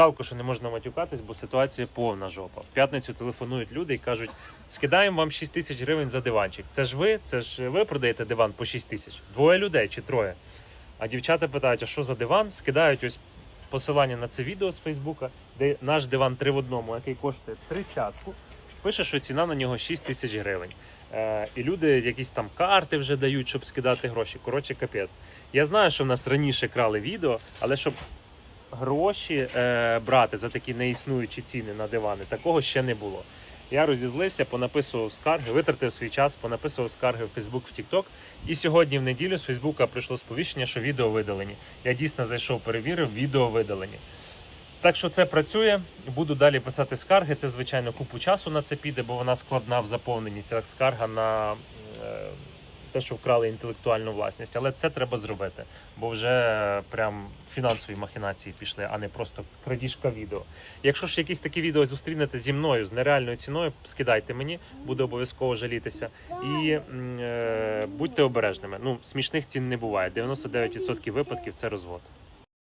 Жалко, що не можна матюкатись, бо ситуація повна жопа. В п'ятницю телефонують люди і кажуть: скидаємо вам 6 тисяч гривень за диванчик. Це ж ви? Це ж ви продаєте диван по 6 тисяч? Двоє людей чи троє. А дівчата питають, а що за диван? Скидають ось посилання на це відео з Фейсбука, де наш диван 3 в одному, який коштує тридцятку. Пише, що ціна на нього 6 тисяч гривень. Е, і люди якісь там карти вже дають, щоб скидати гроші. Коротше, капець. Я знаю, що в нас раніше крали відео, але щоб гроші е, брати за такі неіснуючі ціни на дивани, такого ще не було. Я розізлився, понаписував скарги, витратив свій час, понаписував скарги в Фейсбук, в Тікток. І сьогодні в неділю з Фейсбука прийшло сповіщення, що відео видалені. Я дійсно зайшов, перевірив, відео видалені. Так що це працює. Буду далі писати скарги. Це, звичайно, купу часу на це піде, бо вона складна в заповненні. Ця скарга на те, що вкрали інтелектуальну власність. Але це треба зробити, бо вже е, прям фінансові махінації пішли, а не просто крадіжка відео. Якщо ж якісь такі відео зустрінете зі мною з нереальною ціною, скидайте мені, буду обов'язково жалітися. І е, будьте обережними. Ну, смішних цін не буває. 99% випадків це розвод.